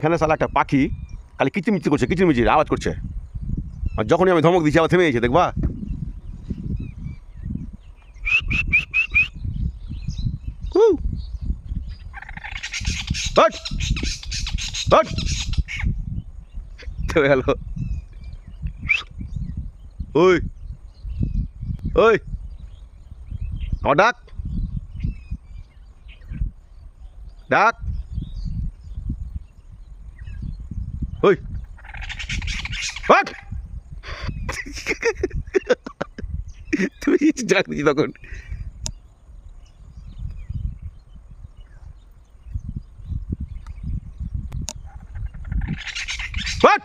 এখানে সালা একটা পাখি খালি কিচিমিচি করছে কিচিমিচির আওয়াজ করছে। আর যখনই আমি ধমক দিচ্ছি আবার থেমে গেছে, দেখবা? গেল। ওই। ওই। আমার ডাক। ডাক। ওই হট! তুমি দিচ্ছি তখন হট!